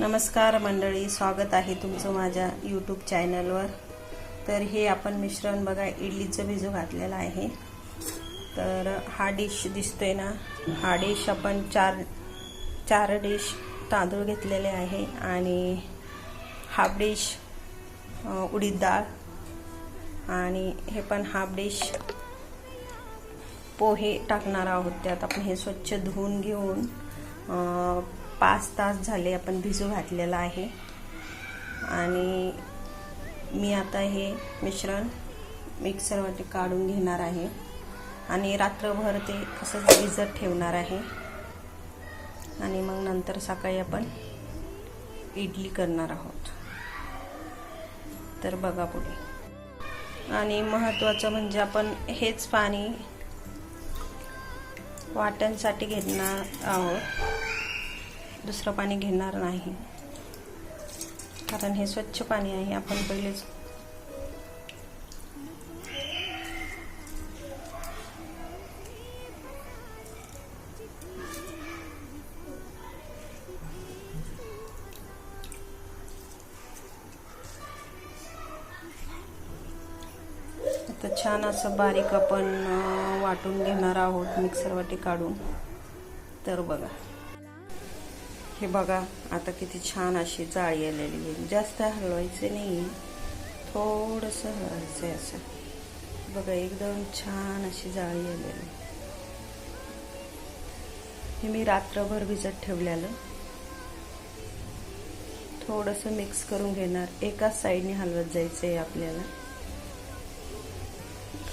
नमस्कार मंडळी स्वागत आहे तुमचं माझ्या यूट्यूब चॅनलवर तर हे आपण मिश्रण बघा इडलीचं भिजू घातलेलं आहे. तर हा डिश दिसतोय ना? हा डिश आपण चार चार डिश तांदूळ घेतलेले आहे आणि हाफ डिश उडीद डाळ आणि हे पण हाफ डिश पोहे टाकणार आहोत. त्यात आपण हे स्वच्छ धुवून घेऊन पाच तास झाले आपण भिजू घातलेलं आहे. आणि मी आता हे मिश्रण मिक्सरवरती काढून घेणार आहे. आणि रात्रभर ते असंच भिजत ठेवणार आहे. आणि मग नंतर सकाळी आपण इडली करणार आहोत. तर बघा पुढे. आणि महत्त्वाचं म्हणजे आपण हेच पाणी वाटणसाठी घेणार आहोत. दुसरं पाणी घेणार नाही. कारण हे स्वच्छ पाणी आहे आपण पहिलेच आता छान असं बारीक आपण वाटून घेणार आहोत मिक्सरवाटी काढून. तर बघा. हे बघा आता किती छान अशी जाळी आलेली आहे. जास्त हलवायचे नाही. थोडंसं हलवायचं आहे असं. बघा एकदम छान अशी जाळी आलेली. आहे. हे मी रात्रभर भिजत ठेवलेलं. थोडंसं मिक्स करून घेणार. एकाच साईडने हलवत जायचं आहे आपल्याला.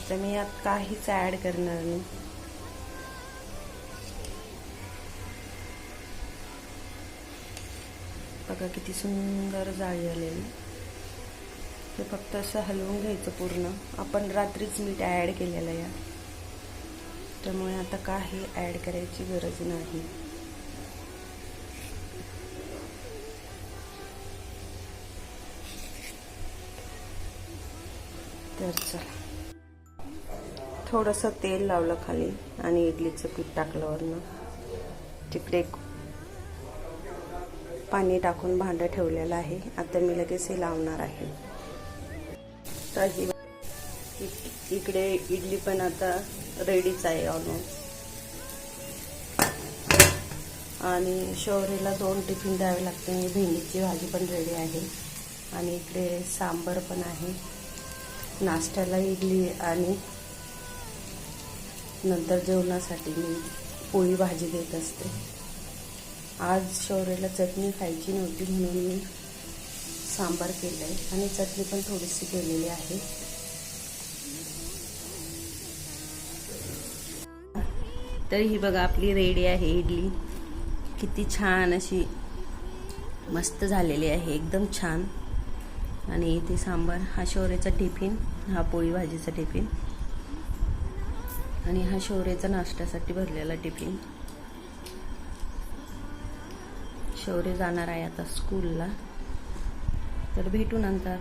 तर मी यात काहीच ॲड करणार नाही. बघा किती सुंदर जाळी आलेली. ते फक्त असं हलवून घ्यायचं पूर्ण. आपण रात्रीच मीठ ॲड केलेलं या त्यामुळे आता काही ॲड करायची गरज नाही. तर चला. थोडंसं तेल लावलं खाली आणि इडलीचं पीठ टाकलं वरनं तिकडे पाणी टाकून भांडं ठेवलेलं आहे. आता मी लगेच हे लावणार आहे. तर इकडे इडली पण आता रेडीच आहे ऑलमोस्ट आणि शौर्यला दोन टिफिन द्यावे लागते भेंडीची भाजी पण रेडी आहे. आणि इकडे सांबर पण आहे. नाश्त्याला इडली आणि नंतर जेवणासाठी मी पोळी भाजी देत असते. आज शौर्याला चटणी खायची नव्हती म्हणून मी सांबार केलं आहे आणि चटणी पण थोडीशी केलेली आहे. तर ही बघा आपली रेडी आहे इडली. किती छान अशी मस्त झालेली आहे एकदम छान. आणि इथे सांबार हा शौर्याचा टिफिन हा पोळी भाजीचा टिफिन. आणि हा शौर्याचा नाश्त्यासाठी भरलेला टिफिन. शौर्य जाणार आहे आता स्कूलला तर भेटू नंतर.